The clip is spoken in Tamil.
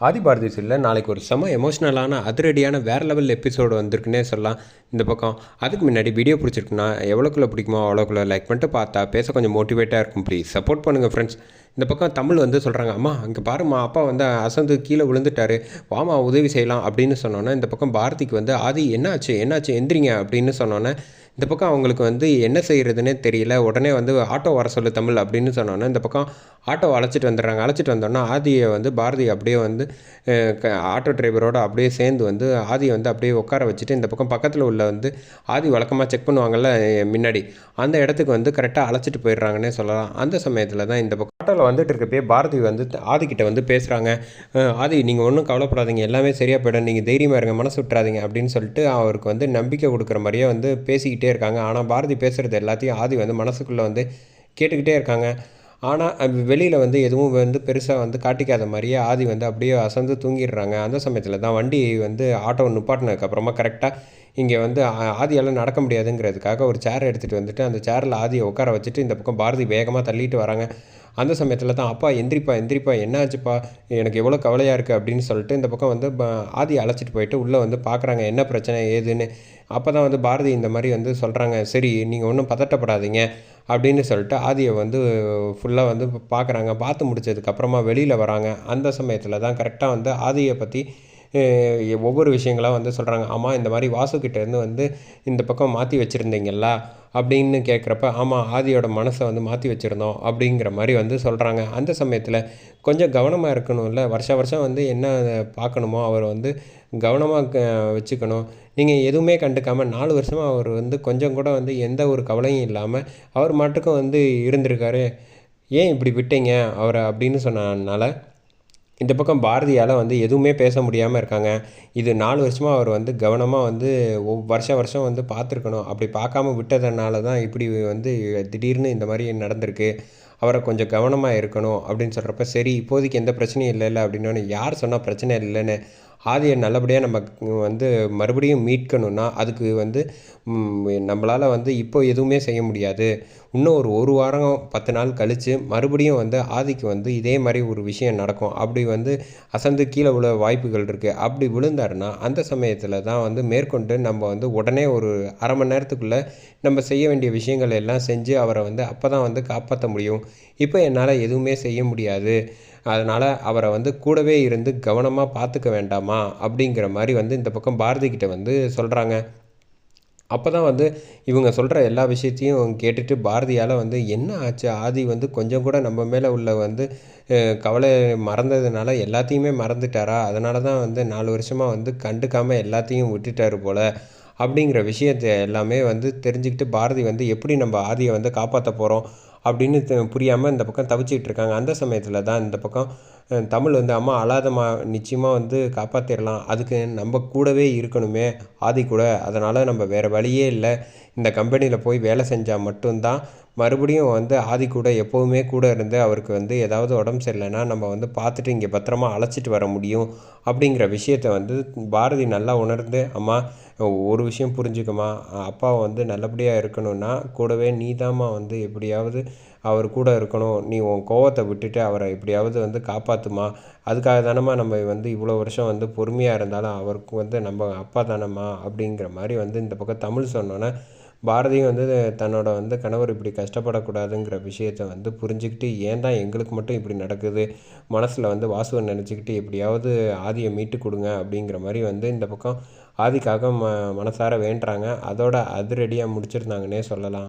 ஆதி பாரதி சீரியலில் நாளைக்கு ஒரு செம எமோஷ்னலான அதிரடியான வேறு லெவல் எபிசோடு வந்திருக்குன்னே சொல்லலாம். இந்த பக்கம் அதுக்கு முன்னாடி வீடியோ பிடிச்சிருக்குன்னா எவ்வளோக்குள்ளே பிடிக்குமோ அவ்வளோக்குள்ளே லைக் பண்ணிட்டு பார்த்தா பேச கொஞ்சம் மோட்டிவேட்டாக இருக்கும் ப்ளீஸ் சப்போர்ட் பண்ணுங்கள் ஃப்ரெண்ட்ஸ் இந்த பக்கம் தமிழ் வந்து சொல்கிறாங்க அம்மா அங்கே பாருமா அப்பா வந்து அசந்து கீழே விழுந்துட்டாரு. வாமா உதவி செய்யலாம். அப்படின்னு சொன்னோன்னே இந்த பக்கம் பாரதிக்கு வந்து ஆதி என்னாச்சு? என்னாச்சு? எந்திரிங்க. அப்படின்னு சொன்னோன்னே இந்த பக்கம் அவங்களுக்கு வந்து என்ன செய்கிறதுனே தெரியல. உடனே வந்து ஆட்டோ வர சொல்லு தமிழ். அப்படின்னு சொன்னோன்னே இந்த பக்கம் ஆட்டோ அழைச்சிட்டு வந்துடுறாங்க. அழைச்சிட்டு வந்தோன்னா ஆதியை வந்து பாரதி அப்படியே வந்து ஆட்டோ டிரைவரோடு அப்படியே சேர்ந்து வந்து ஆதியை வந்து அப்படியே உட்கார வச்சுட்டு இந்த பக்கம் பக்கத்தில் உள்ள வந்து ஆதி வழக்கமாக செக் பண்ணுவாங்கள்ல முன்னாடி. அந்த இடத்துக்கு வந்து கரெக்டாக அழைச்சிட்டு போயிடுறாங்கன்னே சொல்லலாம். அந்த சமயத்தில் தான் இந்த பக்கம் ஆட்டோவில் வந்துட்டு இருக்கப்பே பாரதி வந்து ஆதிக்கிட்ட வந்து பேசுகிறாங்க ஆதி நீங்கள் ஒன்றும் கவலைப்படாதீங்க. எல்லாமே சரியாக போயிடும். நீங்கள் தைரியமாக இருங்க. மனசு விட்டுறாதீங்க அப்படின்னு சொல்லிட்டு அவருக்கு வந்து நம்பிக்கை கொடுக்குற மாதிரியே வந்து பேசிக்கிட்டே இருக்காங்க. ஆனால் பாரதி பேசுகிறது எல்லாத்தையும் ஆதி வந்து மனசுக்குள்ளே வந்து கேட்டுக்கிட்டே இருக்காங்க. ஆனால் வெளியில் வந்து எதுவும் வந்து பெருசாக வந்து காட்டிக்காத மாதிரியே ஆதி வந்து அப்படியே அசந்து தூங்கிடுறாங்க. அந்த சமயத்தில் தான் வண்டி வந்து ஆட்டோ நிப்பாட்டினதுக்கப்புறமா கரெக்டாக இங்கே வந்து ஆதியால் நடக்க முடியாதுங்கிறதுக்காக ஒரு சேர் எடுத்துகிட்டு வந்துட்டு அந்த சேரில் ஆதியை உட்கார வச்சுட்டு இந்த பக்கம் பாரதி வேகமாக தள்ளிட்டு வராங்க. அந்த சமயத்தில் தான் அப்பா எந்திரிப்பா எந்திரிப்பா என்னாச்சுப்பா? எனக்கு எவ்வளோ கவலையாக இருக்குது அப்படின்னு சொல்லிட்டு இந்த பக்கம் வந்து ஆதி அழைச்சிட்டு போயிட்டு உள்ளே வந்து பார்க்குறாங்க என்ன பிரச்சனை? ஏதுன்னு? அப்போ தான் வந்து பாரதி இந்த மாதிரி வந்து சொல்கிறாங்க சரி நீங்கள் ஒன்றும் பதட்டப்படாதீங்க அப்படின்னு சொல்லிட்டு ஆதியை வந்து ஃபுல்லாக வந்து பார்க்குறாங்க பார்த்து முடிச்சதுக்கப்புறமா வெளியில் வராங்க. அந்த சமயத்தில் தான் கரெக்டாக வந்து ஆதியை பற்றி ஒவ்வொரு விஷயங்களாக வந்து சொல்கிறாங்க ஆமாம் இந்த மாதிரி வாசுக்கிட்டேருந்து வந்து இந்த பக்கம் மாற்றி வச்சுருந்தீங்களா அப்படின்னு கேட்குறப்ப ஆமாம் ஆதியோட மனசை வந்து மாற்றி வச்சுருந்தோம். அப்படிங்கிற மாதிரி வந்து சொல்கிறாங்க அந்த சமயத்தில் கொஞ்சம் கவனமாக இருக்கணும்ல. வருஷ வருஷம் வந்து என்ன பார்க்கணுமோ அவர் வந்து கவனமாக வச்சுக்கணும். நீங்கள் எதுவுமே கண்டுக்காமல் நாலு வருஷமாக அவர் வந்து கொஞ்சம் கூட வந்து எந்த ஒரு கவலையும் இல்லாமல் அவர் மட்டுக்கும் வந்து இருந்திருக்காரு. ஏன் இப்படி விட்டீங்க அவரை? அப்படின்னு சொன்னதுனால இந்த பக்கம் பாரதியால் வந்து எதுவுமே பேச முடியாமல் இருக்காங்க. இது நாலு வருஷமாக அவர் வந்து கவனமாக வந்து வருஷ வருஷம் வருஷம் வந்து பார்த்துருக்கணும். அப்படி பார்க்காம விட்டதுனால தான் இப்படி வந்து திடீர்னு இந்த மாதிரி நடந்திருக்கு. அவரை கொஞ்சம் கவனமாக இருக்கணும் அப்படின்னு சொல்கிறப்ப சரி இப்போதைக்கு எந்த பிரச்சனையும் இல்லைல்ல அப்படின்னு யார் சொன்னால் பிரச்சனை இல்லைன்னு ஆதியை நல்லபடியாக நம்ம வந்து மறுபடியும் மீட்கணும்னா அதுக்கு வந்து நம்மளால் வந்து இப்போ எதுவுமே செய்ய முடியாது. இன்னும் ஒரு ஒரு வாரம் பத்து நாள் கழித்து மறுபடியும் வந்து ஆதிக்கு வந்து இதே மாதிரி ஒரு விஷயம் நடக்கும். அப்படி வந்து அசந்து கீழே விழ வாய்ப்புகள் இருக்குது அப்படி விழுந்தாருன்னா அந்த சமயத்தில் தான் வந்து மேற்கொண்டு நம்ம வந்து உடனே ஒரு அரை மணி நேரத்துக்குள்ளே நம்ம செய்ய வேண்டிய விஷயங்கள் எல்லாம் செஞ்சு அவரை வந்து அப்போ தான் வந்து காப்பாற்ற முடியும். இப்போ என்னால் எதுவுமே செய்ய முடியாது. அதனால் அவரை வந்து கூடவே இருந்து கவனமாக பார்த்துக்க வேண்டாமா அப்படிங்கிற மாதிரி வந்து இந்த பக்கம் பாரதி கிட்ட வந்து சொல்கிறாங்க அப்போ தான் வந்து இவங்க சொல்கிற எல்லா விஷயத்தையும் கேட்டுட்டு பாரதியால் வந்து என்ன ஆச்சு? ஆதி வந்து கொஞ்சம் கூட நம்ம மேலே உள்ள வந்து கவலை மறந்ததுனால எல்லாத்தையுமே மறந்துட்டாரா? அதனால தான் வந்து நாலு வருஷமாக வந்து கண்டுக்காமல் எல்லாத்தையும் விட்டுட்டார் போல் அப்படிங்கிற விஷயத்தை எல்லாமே வந்து தெரிஞ்சுக்கிட்டு பாரதி வந்து எப்படி நம்ம ஆதியை வந்து காப்பாற்ற போகிறோம் அப்படின்னு புரியாமல் இந்த பக்கம் தவிச்சிக்கிட்டு இருக்காங்க அந்த சமயத்தில் தான் இந்த பக்கம் தமிழ் வந்து அம்மா அழாதம்மா நிச்சயமாக வந்து காப்பாற்றிடலாம் அதுக்கு நம்ம கூடவே இருக்கணுமே ஆதி கூட. அதனால் நம்ம வேறு வழியே இல்லை. இந்த கம்பெனியில் போய் வேலை செஞ்சால் மட்டும்தான் மறுபடியும் வந்து ஆதி கூட எப்போவுமே கூட இருந்து அவருக்கு வந்து ஏதாவது உடம்பு சரியில்லைன்னா நம்ம வந்து பார்த்துட்டு இங்கே பத்திரமா அழைச்சிட்டு வர முடியும். அப்படிங்கிற விஷயத்த வந்து பாரதி நல்லா உணர்ந்து அம்மா ஒரு விஷயம் புரிஞ்சுக்கம்மா. அப்பாவை வந்து நல்லபடியாக இருக்கணும்னா கூடவே நீதாம்மா வந்து எப்படியாவது அவர் கூட இருக்கணும். நீ உன் கோவத்தை விட்டுட்டு அவரை எப்படியாவது வந்து காப்பாற்றுமா அதுக்காக தானம்மா நம்ம வந்து இவ்வளோ வருஷம் வந்து பொறுமையாக இருந்தாலும் அவருக்கு வந்து நம்ம அப்பா தானம்மா அப்படிங்கிற மாதிரி வந்து இந்த பக்கம் தமிழ் சொன்னோன்னே பாரதியும் வந்து தன்னோட வந்து கணவர் இப்படி கஷ்டப்படக்கூடாதுங்கிற விஷயத்த வந்து புரிஞ்சுக்கிட்டு ஏன் தான் எங்களுக்கு மட்டும் இப்படி நடக்குது? மனசில் வந்து வாசுவை நினச்சிக்கிட்டு எப்படியாவது ஆதியை மீட்டு கொடுங்க அப்படிங்கிற மாதிரி வந்து இந்த பக்கம் ஆதிக்காக ம மனசார வேண்டுறாங்க. அதோட அதிரடியாக முடிச்சிருந்தாங்கன்னே சொல்லலாம்.